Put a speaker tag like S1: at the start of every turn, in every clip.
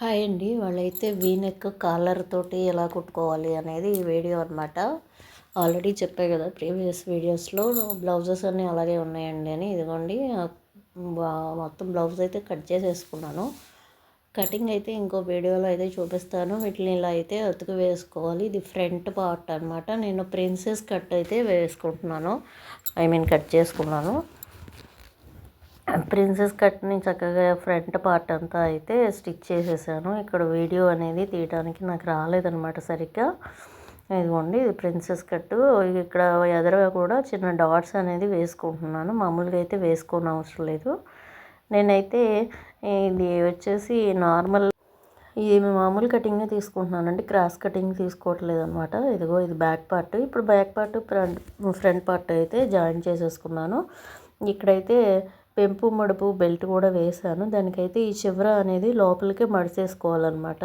S1: Hi అండి. వాళ్ళైతే V-neck caller తోటి ఎలా కుట్టుకోవాలి అనేది ఈ వీడియో అనమాట ఆల్రెడీ చెప్పే కదా ప్రీవియస్ వీడియోస్లో బ్లౌజెస్ అన్నీ అలాగే ఉన్నాయండి అని. ఇదిగోండి మొత్తం బ్లౌజ్ అయితే కట్ చేసేసుకున్నాను. కటింగ్ అయితే ఇంకో వీడియోలో అయితే చూపిస్తాను. వీటిని ఇలా అయితే అతుకు వేసుకోవాలి. ఇది ఫ్రంట్ పార్ట్ అనమాట నేను ప్రిన్సెస్ కట్ అయితే వేసుకుంటున్నాను. ఐ మీన్ కట్ చేసుకున్నాను. ప్రిన్సెస్ కట్ని చక్కగా ఫ్రంట్ పార్ట్ అంతా అయితే స్టిచ్ చేసేసాను. ఇక్కడ వీడియో అనేది తీయడానికి నాకు రాలేదనమాట సరిగ్గా. ఇదిగోండి ఇది ప్రిన్సెస్ కట్టు. ఇక్కడ ఎదురుగా కూడా చిన్న డాట్స్ అనేది వేసుకుంటున్నాను. మామూలుగా అయితే వేసుకోని అవసరం లేదు. నేనైతే ఇది వచ్చేసి నార్మల్ ఇది మామూలు కటింగ్ తీసుకుంటున్నానండి. క్రాస్ కటింగ్ తీసుకోవట్లేదు అనమాట ఇదిగో ఇది బ్యాక్ పార్ట్. ఇప్పుడు back part front front part అయితే జాయిన్ చేసేసుకున్నాను. ఇక్కడైతే పెంపు మడుపు బెల్ట్ కూడా వేశాను. దానికైతే ఈ చివర అనేది లోపలికే మడిసేసుకోవాలన్నమాట.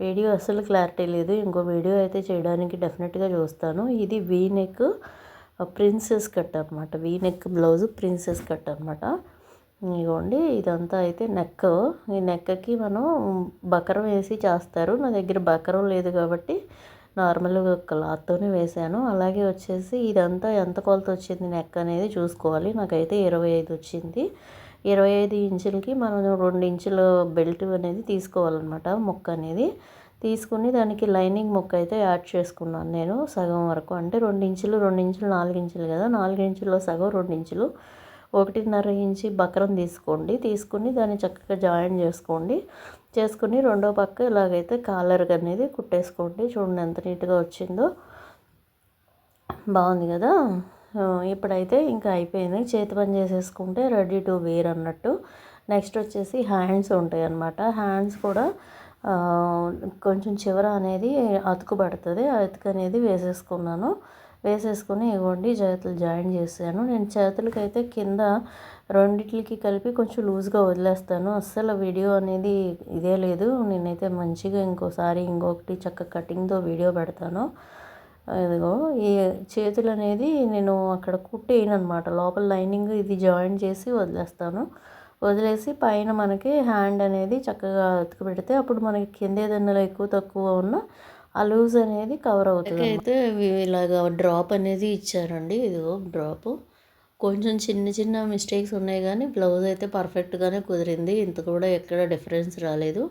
S1: వీడియో అసలు క్లారిటీ లేదు. ఇంకో వీడియో అయితే చేయడానికి డెఫినెట్గా చూస్తాను. ఇది వీ నెక్ ప్రిన్సెస్ కట్ అనమాట V neck blouse princess cut అనమాట ఇదిగోండి ఇదంతా అయితే నెక్ ఈ నెక్కకి మనం బకరం వేసి చేస్తారు. నా దగ్గర బకరం లేదు కాబట్టి నార్మల్గా క్లాత్తోనే వేసాను అలాగే వచ్చేసి ఇదంతా ఎంత కొలత వచ్చింది నెక్ అనేది చూసుకోవాలి. నాకైతే ఇరవై ఐదు వచ్చింది. ఇరవై ఐదు ఇంచులకి మనం రెండు ఇంచుల బెల్ట్ అనేది తీసుకోవాలన్నమాట ముక్క అనేది. తీసుకుని దానికి లైనింగ్ ముక్క అయితే యాడ్ చేసుకున్నాను నేను సగం వరకు. అంటే రెండు ఇంచులు రెండు ఇంచులు నాలుగు ఇంచులు కదా. నాలుగు ఇంచుల్లో సగం రెండు ఇంచులు. ఒకటిన్నర ఇంచి బక్రం తీసుకోండి. తీసుకుని దాన్ని చక్కగా జాయిన్ చేసుకోండి. చేసుకుని రెండో పక్క ఇలాగైతే కాలర్ అనేది కుట్టేసుకోండి. చూడండి ఎంత నీట్గా వచ్చిందో. బాగుంది కదా? ఇప్పుడైతే ఇంకా అయిపోయింది. చేతి పని చేసేసుకుంటే రెడీ టు వేర్ అన్నట్టు. నెక్స్ట్ వచ్చేసి హ్యాండ్స్ ఉంటాయి అన్నమాట. హ్యాండ్స్ కూడా కొంచెం చివర అనేది అతుకు పడుతుంది. అతుకు అనేది వేసేసుకున్నాను. వేసేసుకొని ఇవ్వండి చేతులు జాయిన్ చేశాను. నేను చేతులకైతే కింద రెండిట్లకి కలిపి కొంచెం లూజ్గా వదిలేస్తాను. అస్సలు వీడియో అనేది ఇదే లేదు. నేనైతే మంచిగా ఇంకోసారి ఇంకొకటి చక్క కటింగ్తో వీడియో పెడతాను. ఇదిగో ఈ చేతులు అనేది నేను అక్కడ కుట్టేయనమాట లోపల లైనింగ్ ఇది జాయిన్ చేసి వదిలేస్తాను. వదిలేసి పైన మనకి హ్యాండ్ అనేది చక్కగా అతుకు పెడితే అప్పుడు మనకి కింద ఏదన్నా ఎక్కువ తక్కువ ఉన్న ఆ లూజ్ అనేది కవర్ అవుతుంది అయితే ఇలాగ డ్రాప్ అనేది ఇచ్చారండి. ఇదిగో డ్రాప్. కొంచెం చిన్న చిన్న మిస్టేక్స్ ఉన్నాయి కానీ బ్లౌజ్ అయితే పర్ఫెక్ట్గానే కుదిరింది. ఇంత కూడా ఎక్కడ డిఫరెన్స్ రాలేదు.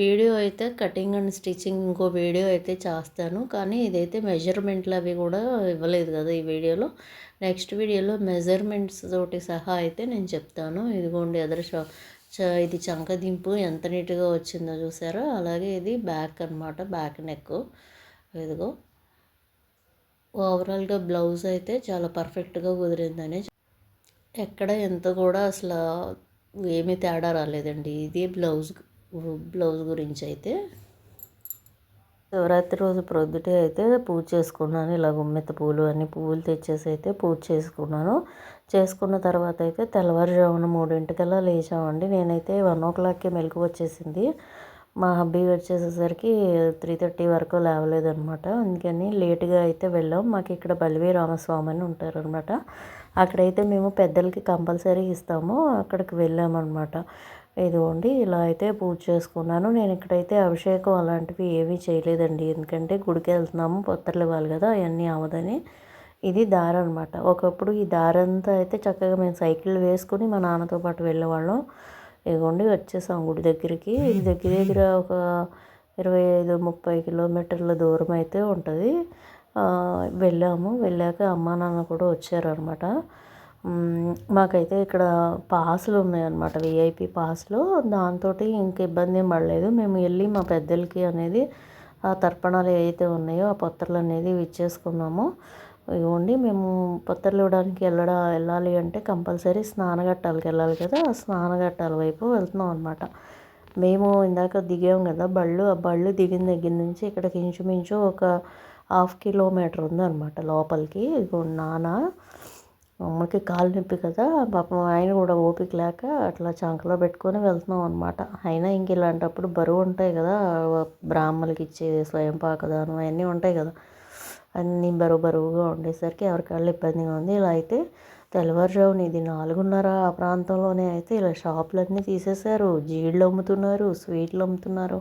S1: వీడియో అయితే కటింగ్ అండ్ స్టిచ్చింగ్ ఇంకో వీడియో అయితే చేస్తాను. కానీ ఇదైతే మెజర్మెంట్లు అవి కూడా ఇవ్వలేదు కదా ఈ వీడియోలో. నెక్స్ట్ వీడియోలో మెజర్మెంట్స్ తోటి సహా అయితే నేను చెప్తాను. ఇదిగోండి అదర్ షా ఇది చంకదింపు ఎంత నీట్గా వచ్చిందో చూసారో? అలాగే ఇది బ్యాక్ అనమాట బ్యాక్ నెక్. ఇదిగో. ఓవరాల్గా బ్లౌజ్ అయితే చాలా పర్ఫెక్ట్గా కుదిరిందని ఎక్కడ ఎంత కూడా అసలు ఏమీ తేడా రాలేదండి. ఇది బ్లౌజ్ బ్లౌజ్ గురించి అయితే. శివరాత్రి రోజు ప్రొద్దుటే అయితే పూజ చేసుకున్నాను. ఇలా గుమ్మెత్త పూలు అన్ని పువ్వులు తెచ్చేసి అయితే పూజ చేసుకున్నాను. చేసుకున్న తర్వాత అయితే తెల్లవారుజామున మూడింటికల్లా లేచామండి. నేనైతే వన్ ఓ క్లాక్కి మెలకు వచ్చేసింది. మా హబ్బీ వచ్చేసేసరికి త్రీ థర్టీ వరకు లేవలేదనమాట అందుకని లేట్గా అయితే వెళ్ళాం. మాకు ఇక్కడ బలివీ రామస్వామి అని ఉంటారనమాట అక్కడైతే మేము పెద్దలకి కంపల్సరీ ఇస్తాము. అక్కడికి వెళ్ళామన్నమాట. ఇదిగోండి ఇలా అయితే పూజ చేసుకున్నాను. నేను ఇక్కడైతే అభిషేకం అలాంటివి ఏమీ చేయలేదండి. ఎందుకంటే గుడికి వెళ్తున్నాము పొత్తర్లు ఇవ్వాలి కదా అవన్నీ అవదని ఇది దారి అనమాట ఒకప్పుడు ఈ దారి అంతా అయితే చక్కగా మేము సైకిల్ వేసుకుని మా నాన్నతో పాటు వెళ్ళేవాళ్ళం. ఇదిగోండి వచ్చేసాం గుడి దగ్గరికి. ఇది దగ్గర దగ్గర ఒక ఇరవై ఐదు ముప్పై కిలోమీటర్ల దూరం అయితే ఉంటుంది. వెళ్ళాము. వెళ్ళాక అమ్మా నాన్న కూడా వచ్చారనమాట మాకైతే ఇక్కడ పాసులు ఉన్నాయన్నమాట విఐపి పాసులు. దాంతో ఇంక ఇబ్బంది ఏం పడలేదు. మేము వెళ్ళి మా పెద్దలకి అనేది ఆ తర్పణాలు ఏవైతే ఉన్నాయో ఆ పొత్తులు అనేది ఇచ్చేసుకున్నాము ఇవ్వండి మేము పొత్తర్లు ఇవ్వడానికి వెళ్ళడా వెళ్ళాలి అంటే కంపల్సరీ స్నానఘట్టాలకు వెళ్ళాలి కదా ఆ స్నానఘట్టాల వైపు వెళ్తున్నాం అనమాట మేము ఇందాక దిగాం కదా బళ్ళు ఆ బళ్ళు దిగిన దగ్గర నుంచి ఇక్కడికి ఇంచుమించు ఒక హాఫ్ కిలోమీటర్ ఉందన్నమాట లోపలికి. నాన్న అమ్మకి కాలు నొప్పి కదా పాపం ఆయన కూడా ఓపిక లేక అట్లా చంకలో పెట్టుకొని వెళ్తున్నాం అనమాట అయినా ఇంక ఇలాంటప్పుడు బరువు ఉంటాయి కదా బ్రాహ్మణులకి ఇచ్చే స్వయం పాకదానం అవన్నీ ఉంటాయి కదా. అన్నీ బరువు బరువుగా ఉండేసరికి ఎవరికాళ్ళు ఇబ్బందిగా ఉంది. ఇలా అయితే తెల్లవారుజామున ఇది నాలుగున్నర ఆ ప్రాంతంలోనే అయితే ఇలా షాపులన్నీ తీసేశారు. జీళ్ళు అమ్ముతున్నారు స్వీట్లు అమ్ముతున్నారు.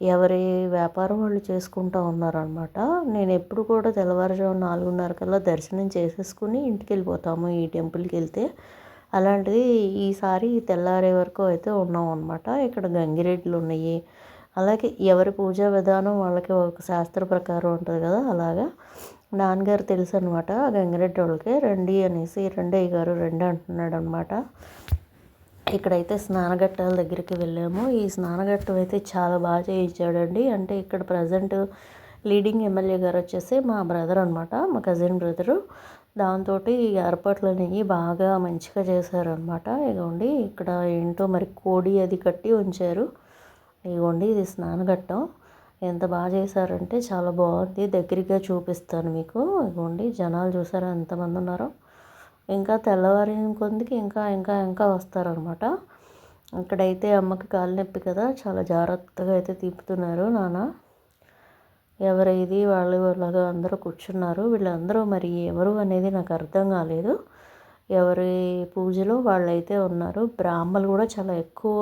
S1: ఎవరి వ్యాపారం వాళ్ళు చేసుకుంటూ ఉన్నారనమాట. నేను ఎప్పుడు కూడా తెల్లవారుజాము నాలుగున్నర కల్లా దర్శనం చేసేసుకుని ఇంటికి వెళ్ళిపోతాము ఈ టెంపుల్కి వెళ్తే. అలాంటిది ఈసారి తెల్లారే వరకు అయితే ఉన్నాం అనమాట ఇక్కడ గంగిరెడ్లు ఉన్నాయి. అలాగే ఎవరి పూజా విధానం వాళ్ళకి ఒక శాస్త్ర ప్రకారం ఉంటుంది కదా అలాగా. నాన్నగారు తెలుసు అనమాట గంగిరెడ్డి వాళ్ళకి రండి అనేసి రెండయ్య గారు రండి అంటున్నాడు అనమాట ఇక్కడైతే స్నానఘట్టాల దగ్గరికి వెళ్ళాము. ఈ స్నానఘట్టం అయితే చాలా బాగా చేయించాడండి. అంటే ఇక్కడ ప్రజెంట్ లీడింగ్ ఎమ్మెల్యే గారు వచ్చేసి మా బ్రదర్ అనమాట మా కజిన్ బ్రదరు. దాంతో ఏర్పాట్లు అనేవి బాగా మంచిగా చేశారనమాట ఇదిగోండి ఇక్కడ ఏంటో మరి కోడి అది కట్టి ఉంచారు. ఇదిగోండి ఇది స్నానఘట్టం. ఎంత బాగా చేశారంటే చాలా బాగుంది. దగ్గరగా చూపిస్తాను మీకు. ఇదిగోండి జనాలు చూసారా? ఎంతమంది ఉన్నారో. ఇంకా తెల్లవారి కొందికి ఇంకా ఇంకా ఇంకా వస్తారనమాట. ఇక్కడైతే అమ్మకి కాలు నొప్పి కదా చాలా జాగ్రత్తగా అయితే తిప్పుతున్నారు నాన్న. ఎవరు ఇది? వాళ్ళు వాళ్ళగా అందరూ కూర్చున్నారు. వీళ్ళందరూ మరి ఎవరు అనేది నాకు అర్థం కాలేదు. ఎవరి పూజలో వాళ్ళైతే ఉన్నారు. బ్రాహ్మలు కూడా చాలా ఎక్కువ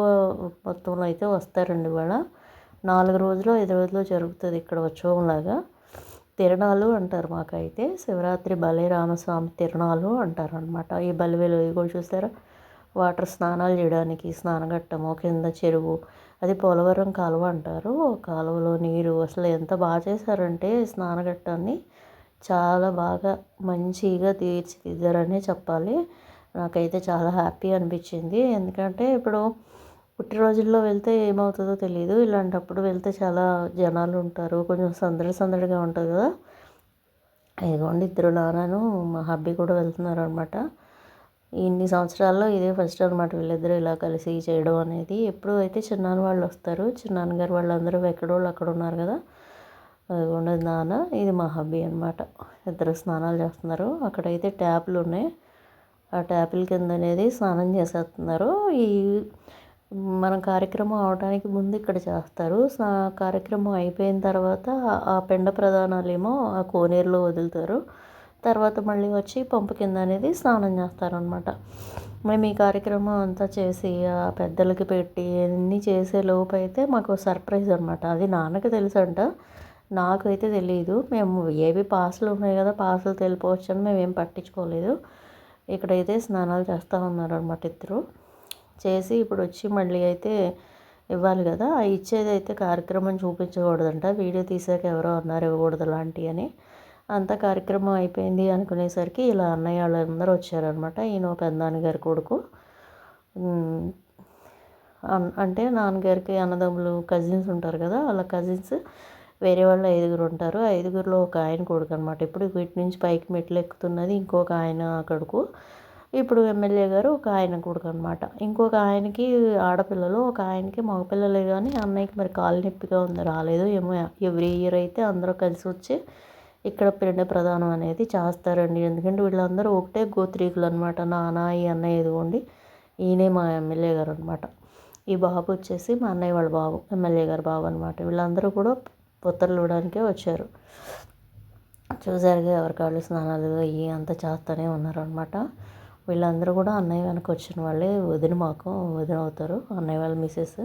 S1: మొత్తంలో అయితే వస్తారండి ఇవాళ. నాలుగు రోజులు ఐదు రోజులు జరుగుతుంది ఇక్కడ ఉత్సవంలాగా తిరణాలు అంటారు మాకైతే. శివరాత్రి బలి రామస్వామి తిరణాలు అంటారు అనమాట ఈ బలివేలు కూడా చూసారా వాటర్ స్నానాలు చేయడానికి స్నానఘట్టము కింద చెరువు అది పోలవరం కాలువ అంటారు. కాలువలో నీరు అసలు ఎంత బాగా చేశారంటే స్నానఘట్టాన్ని చాలా బాగా మంచిగా తీర్చిదిద్దారనే చెప్పాలి. నాకైతే చాలా హ్యాపీ అనిపించింది. ఎందుకంటే ఇప్పుడు పుట్టినరోజుల్లో వెళ్తే ఏమవుతుందో తెలియదు ఇలాంటప్పుడు వెళ్తే చాలా జనాలు ఉంటారు. కొంచెం సందడి సందడిగా ఉంటుంది కదా. ఇదిగోండి ఇద్దరు నాన్నను మా హబ్బీ కూడా వెళ్తున్నారు అనమాట ఇన్ని సంవత్సరాల్లో ఇదే ఫస్ట్ అనమాట వీళ్ళిద్దరూ ఇలా కలిసి చేయడం అనేది. ఎప్పుడు అయితే చిన్నాన్న వాళ్ళు వస్తారు. చిన్నాన్నగారు వాళ్ళందరూ ఎక్కడోళ్ళు అక్కడ ఉన్నారు కదా. అదిగోండి నాన్న ఇది మా హబ్బీ అనమాట. ఇద్దరు స్నానాలు చేస్తున్నారు. అక్కడైతే ట్యాప్లు ఉన్నాయి. ఆ ట్యాపుల కింద అనేది స్నానం చేసేస్తున్నారు. ఈ మనం కార్యక్రమం అవడానికి ముందు ఇక్కడ చేస్తారు. కార్యక్రమం అయిపోయిన తర్వాత ఆ పెండ ప్రధానాలేమో ఆ కోనేరులో వదులుతారు. తర్వాత మళ్ళీ వచ్చి పంపు కింద అనేది స్నానం చేస్తారనమాట మేము ఈ కార్యక్రమం అంతా చేసి ఆ పెద్దలకి పెట్టి అన్నీ చేసే లోపు అయితే మాకు సర్ప్రైజ్ అనమాట అది నాన్నకి తెలుసు అంట నాకైతే తెలియదు మేము ఏవి పాసులు ఉన్నాయి కదా పాసులు తెలిపవచ్చు అని మేము ఏం పట్టించుకోలేదు. ఇక్కడైతే స్నానాలు చేస్తూ ఉన్నారనమాట ఇద్దరు. చేసి ఇప్పుడు వచ్చి మళ్ళీ అయితే ఇవ్వాలి కదా. ఇచ్చేది అయితే కార్యక్రమం చూపించకూడదంట. వీడియో తీసాక ఎవరో అన్నారు ఇవ్వకూడదు లాంటివి అని. అంత కార్యక్రమం అయిపోయింది అనుకునేసరికి ఇలా అన్నయ్య వాళ్ళందరూ వచ్చారనమాట. ఈయన పెద్దనాన్నగారి కొడుకు. అంటే నాన్నగారికి అన్నదమ్ములు కజిన్స్ ఉంటారు కదా. వాళ్ళ కజిన్స్ వేరే వాళ్ళు ఐదుగురు ఉంటారు. ఐదుగురిలో ఒక ఆయన కొడుకు అనమాట ఇప్పుడు వీటి నుంచి పైకి మెట్లు ఎక్కుతున్నది ఇంకొక ఆయన కొడుకు. ఇప్పుడు ఎమ్మెల్యే గారు ఒక ఆయన కొడుకు అనమాట ఇంకొక ఆయనకి ఆడపిల్లలు ఒక ఆయనకి మగపిల్లలే కానీ అన్నయ్యకి మరి కాలు నొప్పిగా ఉంది రాలేదు ఏమో ఎవ్రీ ఇయర్ అయితే అందరూ కలిసి వచ్చి ఇక్కడ పిండ ప్రధానం అనేది చేస్తారండి. ఎందుకంటే వీళ్ళందరూ ఒకటే గోత్రీకులు అనమాట నాన్న ఈ అన్నయ్య ఇదిగోండి ఈయనే మా ఎమ్మెల్యే గారు అనమాట ఈ బాబు వచ్చేసి మా అన్నయ్య వాళ్ళ బాబు ఎమ్మెల్యే గారు బాబు అనమాట వీళ్ళందరూ కూడా పొత్తర్లు ఇవ్వడానికే వచ్చారు. చూసారుగా ఎవరి కాళ్ళు స్నానాలు అయ్యి అంతా చేస్తూనే ఉన్నారనమాట వీళ్ళందరూ కూడా అన్నయ్య వెనక వచ్చిన వాళ్ళే వదిన మాకు వదిన అవుతారు. అన్నయ్య వాళ్ళ మిసెస్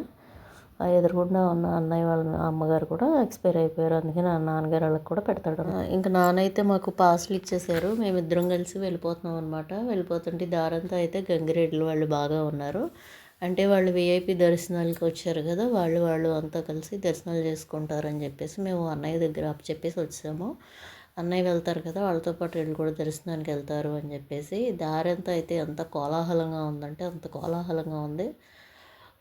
S1: ఎదురుగుండా ఉన్న అన్నయ్య వాళ్ళ అమ్మగారు కూడా ఎక్స్పైర్ అయిపోయారు. అందుకే నా నాన్నగారు వాళ్ళకి కూడా పెడతాడు ఇంకా నాన్నైతే మాకు పాసులు ఇచ్చేసారు. మేమిద్దరం కలిసి వెళ్ళిపోతున్నాం అనమాట వెళ్ళిపోతుంటే దారంతా అయితే గంగిరెడ్లు వాళ్ళు బాగా ఉన్నారు. అంటే వాళ్ళు విఐపి దర్శనాలకి వచ్చారు కదా వాళ్ళు వాళ్ళు అంతా కలిసి దర్శనాలు చేసుకుంటారని చెప్పేసి మేము అన్నయ్య దగ్గర చెప్పేసి వచ్చాము. అన్నయ్య వెళ్తారు కదా వాళ్ళతో పాటు వీళ్ళు కూడా దర్శనానికి వెళ్తారు అని చెప్పేసి దారి అంతా అయితే ఎంత కోలాహలంగా ఉందంటే అంత కోలాహలంగా ఉంది.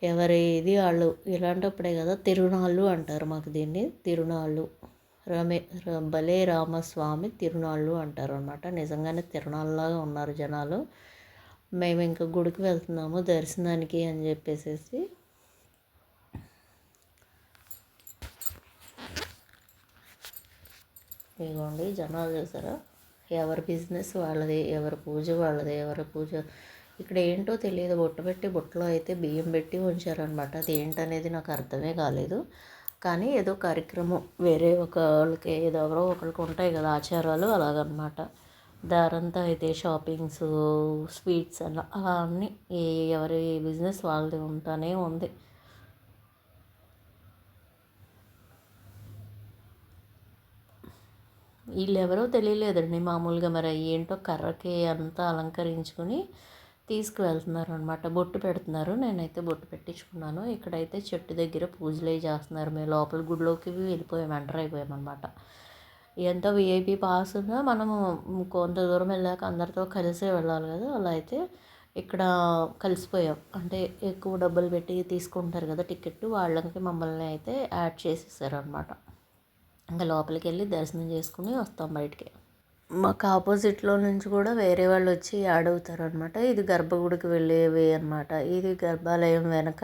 S1: ఎవరి ఇది వాళ్ళు ఇలాంటప్పుడే కదా తిరునాళ్ళు అంటారు మాకు దీన్ని తిరునాళ్ళు. రమే భలే రామస్వామి తిరునాళ్ళు అంటారు అనమాట నిజంగానే తిరునాళ్ళలాగా ఉన్నారు జనాలు. మేము ఇంకా గుడికి వెళ్తున్నాము దర్శనానికి అని చెప్పేసి ఇదిగోండి జనాలు చూసారా? ఎవరి బిజినెస్ వాళ్ళది ఎవరి పూజ వాళ్ళది ఎవరి పూజ. ఇక్కడ ఏంటో తెలియదు. బుట్ట పెట్టి బుట్టలో అయితే బియ్యం పెట్టి ఉంచారనమాట అది ఏంటనేది నాకు అర్థమే కాలేదు. కానీ ఏదో కార్యక్రమం వేరే ఒక వాళ్ళకి ఏదో ఎవరో ఒకరికి ఉంటాయి కదా ఆచారాలు అలాగనమాట దారంతా అయితే షాపింగ్స్ స్వీట్స్ అలా అలా అన్నీ ఎవరి బిజినెస్ వాళ్ళది ఉంటానే ఉంది. వీళ్ళు ఎవరో తెలియలేదండి మామూలుగా మరి ఏంటో కర్రకి అంతా అలంకరించుకొని తీసుకువెళ్తున్నారు అనమాట బొట్టు పెడుతున్నారు. నేనైతే బొట్టు పెట్టించుకున్నాను. ఇక్కడైతే చెట్టు దగ్గర పూజలు చేస్తున్నారు. మేము లోపల గుడిలోకి వెళ్ళిపోయాం. ఎంటర్ అయిపోయామన్నమాట. ఎంతో విఐపి పాస్ ఉన్నా మనము కొంత దూరం వెళ్ళాక అందరితో కలిసే వెళ్ళాలి కదా. అలా అయితే ఇక్కడ కలిసిపోయాం. అంటే ఎక్కువ డబ్బులు పెట్టి తీసుకుంటారు కదా టికెట్ వాళ్ళకి మమ్మల్ని అయితే యాడ్ చేసేసారు అనమాట ఇంకా లోపలికి వెళ్ళి దర్శనం చేసుకుని వస్తాం బయటికి. మాకు ఆపోజిట్లో నుంచి కూడా వేరే వాళ్ళు వచ్చి యాడ్ అవుతారు అనమాట ఇది గర్భగుడికి వెళ్ళేవి అనమాట ఇది గర్భాలయం వెనక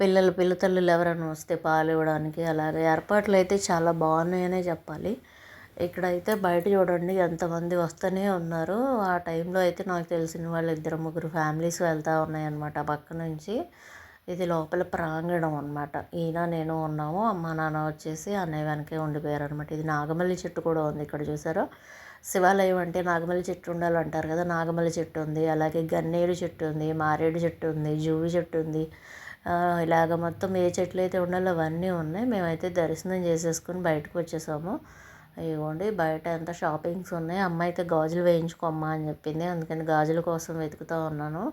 S1: పిల్లలు పిల్లతల్లులు ఎవరైనా వస్తే పాలు ఇవ్వడానికి అలాగే ఏర్పాట్లు అయితే చాలా బాగున్నాయనే చెప్పాలి. ఇక్కడైతే బయట చూడండి ఎంతమంది వస్తూనే ఉన్నారు. ఆ టైంలో అయితే నాకు తెలిసిన వాళ్ళు ఇద్దరు ముగ్గురు ఫ్యామిలీస్ వెళ్తూ ఉన్నాయన్నమాట పక్క నుంచి. ఇది లోపల ప్రాంగణం అనమాట ఈయన నేను ఉన్నాము. అమ్మ నాన్న వచ్చేసి అన్నయ్య వెనకే ఉండిపోయారు అనమాట ఇది నాగమల్లి చెట్టు కూడా ఉంది ఇక్కడ చూసారా? శివాలయం అంటే నాగమల్లి చెట్టు ఉండాలంటారు కదా? నాగమల్లి చెట్టు ఉంది. అలాగే గన్నేరు చెట్టు ఉంది మారేడు చెట్టు ఉంది జూవి చెట్టు ఉంది. ఇలాగ మొత్తం ఏ చెట్లు అయితే ఉండాలో అవన్నీ ఉన్నాయి. మేమైతే దర్శనం చేసేసుకుని బయటకు వచ్చేసాము. ఇవ్వండి బయట ఎంత షాపింగ్స్ ఉన్నాయి. అమ్మ అయితే గాజులు వేయించుకోమ్మా అని చెప్పింది. అందుకని గాజుల కోసం వెతుకుతూ ఉన్నాను.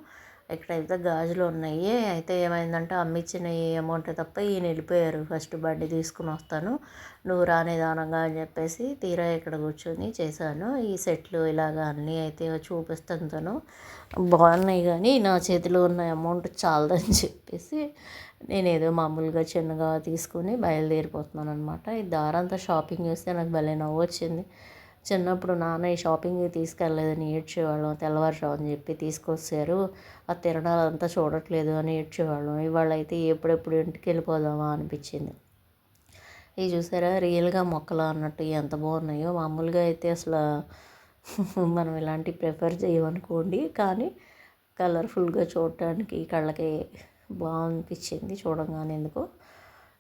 S1: ఇక్కడైతే గాజులు ఉన్నాయి అయితే ఏమైందంటే అమ్మిచ్చిన ఈ అమౌంట్ తప్ప ఈయన వెళ్ళిపోయారు ఫస్ట్ బండి తీసుకుని వస్తాను. నువ్వు రానిదానంగా అని చెప్పేసి తీరా ఇక్కడ కూర్చొని చేశాను. ఈ సెట్లు ఇలాగ అన్నీ అయితే చూపిస్తాను తను. బాగున్నాయి కానీ నా చేతిలో ఉన్న అమౌంట్ చాలదని చెప్పేసి నేను ఏదో మామూలుగా చిన్నగా తీసుకుని బయలుదేరిపోతున్నాను అనమాట ఈ దారంతా షాపింగ్ చేస్తే నాకు భలే నవ్వు వచ్చింది చిన్నప్పుడు నాన్న ఈ షాపింగ్కి తీసుకెళ్ళలేదని ఏడ్చేవాళ్ళం తెల్లవారుజామని చెప్పి తీసుకొచ్చారు. ఆ తిరణాలంతా చూడట్లేదు అని ఏడ్చేవాళ్ళం. ఇవాళ అయితే ఎప్పుడెప్పుడు ఇంటికి వెళ్ళిపోదామా అనిపించింది. ఇవి చూసారా రియల్గా మొక్కలు అన్నట్టు ఎంత బాగున్నాయో. మామూలుగా అయితే అసలు మనం ఇలాంటివి ప్రిఫర్ చేయమనుకోండి కానీ కలర్ఫుల్గా చూడటానికి కళ్ళకి బాగా అనిపించింది చూడంగానే ఎందుకు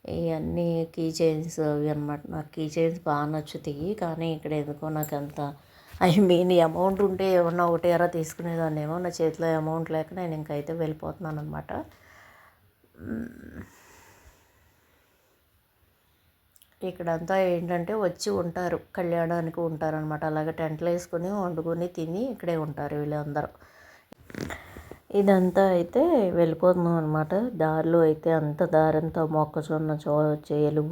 S1: ఇవన్నీ కీ చైన్స్ అవి అనమాట నాకు కీ చైన్స్ బాగా నచ్చుతాయి. కానీ ఇక్కడ ఎందుకో నాకు అంత ఐ మీన్ అమౌంట్ ఉంటే ఏమన్నా ఒకటి ఎరా తీసుకునేదాన్ని ఏమో. నా చేతిలో అమౌంట్ లేక నేను ఇంకైతే వెళ్ళిపోతున్నాను అనమాట ఇక్కడంతా ఏంటంటే వచ్చి ఉంటారు. కళ్యాణానికి ఉంటారనమాట అలాగే టెంట్లు వేసుకొని వండుకొని తిని ఇక్కడే ఉంటారు వీళ్ళందరూ. ఇదంతా అయితే వెళ్ళిపోతున్నాం అనమాట దారిలో అయితే అంత దారంతా మొక్కజొన్న చో చేలు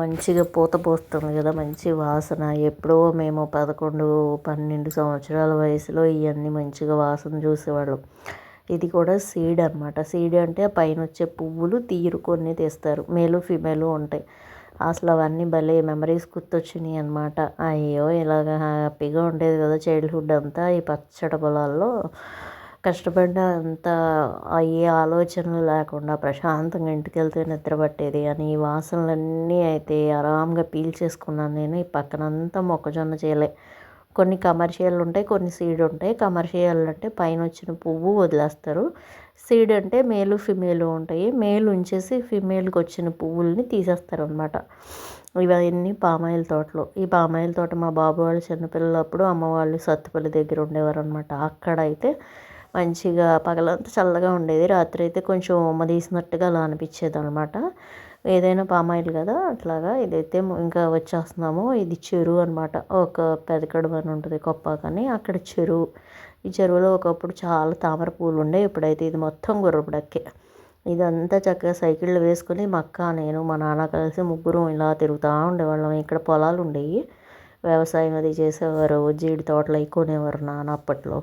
S1: మంచిగా పూత పోస్తుంది కదా మంచి వాసన. ఎప్పుడో మేము పదకొండు పన్నెండు సంవత్సరాల వయసులో ఇవన్నీ మంచిగా వాసన చూసేవాళ్ళం. ఇది కూడా సీడ్ అనమాట సీడ్ అంటే పైన వచ్చే పువ్వులు తీరుకొని తీస్తారు. మేలు ఫిమేలు ఉంటాయి. అసలు అవన్నీ భలే మెమరీస్ గుర్తొచ్చినాయి అనమాట అయ్యో ఇలాగ హ్యాపీగా ఉండేది కదా చైల్డ్హుడ్ అంతా ఈ పచ్చడి పొలాల్లో. కష్టపడ్డ అంత ఏ ఆలోచనలు లేకుండా ప్రశాంతంగా ఇంటికి వెళ్తే నిద్ర పట్టేది అని ఈ వాసనలన్నీ అయితే ఆరాంగా పీల్చేసుకున్నాను నేను. ఈ పక్కనంతా మొక్కజొన్న చేయలే కొన్ని కమర్షియల్ ఉంటాయి కొన్ని సీడ్ ఉంటాయి. కమర్షియల్ అంటే పైన వచ్చిన పువ్వు వదిలేస్తారు. సీడ్ అంటే మేలు ఫిమేలు ఉంటాయి. మేలు ఉంచేసి ఫిమేల్కి వచ్చిన పువ్వుల్ని తీసేస్తారు అనమాట ఇవన్నీ పామాయిల్ తోటలు. ఈ పామాయిల్ తోట మా బాబు వాళ్ళు చిన్నపిల్లలప్పుడు అమ్మ వాళ్ళు సత్తుపల్లి దగ్గర ఉండేవారు అనమాట అక్కడ అయితే మంచిగా పగలంతా చల్లగా ఉండేది. రాత్రి అయితే కొంచెం ఉమ్మ తీసినట్టుగా అలా అనిపించేది అనమాట ఏదైనా పామాయిల్ కదా అట్లాగా ఇదైతే ఇంకా వచ్చేస్తున్నాము. ఇది చెరువు అనమాట ఒక పెదకడుపు అని ఉంటుంది కానీ అక్కడ చెరువు ఈ చెరువులో ఒకప్పుడు చాలా తామర పూలు ఉండే ఇప్పుడైతే ఇది మొత్తం గుర్రపుడక్కే. ఇదంతా చక్కగా సైకిళ్ళు వేసుకుని మా అక్క నేను మా నాన్న కలిసి ముగ్గురు ఇలా తిరుగుతూ ఉండేవాళ్ళం. ఇక్కడ పొలాలు ఉండేవి వ్యవసాయం అది చేసేవారు జీడి తోటలు అవి కొనేవారు నాన్న అప్పట్లో.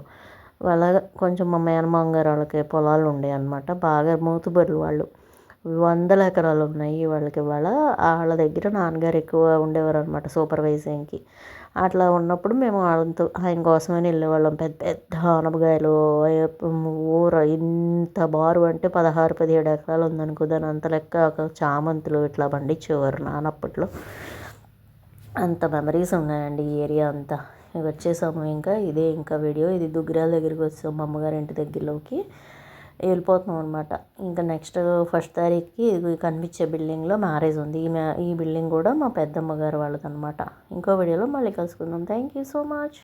S1: అలాగా కొంచెం మా మేనమామ గారు వాళ్ళకి పొలాలు ఉండే అనమాట బాగా మూతుబరులు వాళ్ళు. వందల ఎకరాలు ఉన్నాయి వాళ్ళకి వాళ్ళ వాళ్ళ దగ్గర నాన్నగారు ఎక్కువ ఉండేవారు అనమాట సూపర్వైజింగ్కి. అట్లా ఉన్నప్పుడు మేము వాళ్ళతో ఆయన కోసమని వెళ్ళేవాళ్ళం. పెద్ద పెద్ద ఆనపకాయలు ఊర ఇంత బారు అంటే పదహారు పదిహేడు ఎకరాలు ఉందనుకో దాని అంత లెక్క ఒక చామంతులు ఇట్లా పండించేవారు నాన్నప్పట్లో అంత మెమరీస్ ఉన్నాయండి ఈ ఏరియా అంతా. వచ్చేసాము ఇంకా. ఇదే ఇంకా వీడియో. ఇది దుగ్గిరాల దగ్గరికి వచ్చాము అమ్మగారి ఇంటి దగ్గరలోకి. వెళ్ళిపోతున్నాం అనమాట ఇంకా నెక్స్ట్ ఫస్ట్ తారీఖుకి ఇది కనిపించే బిల్డింగ్లో మ్యారేజ్ ఉంది. ఈ ఈ బిల్డింగ్ కూడా మా పెద్దమ్మ గారు వాళ్ళదనమాట ఇంకో వీడియోలో మళ్ళీ కలుసుకుందాం. Thank you so much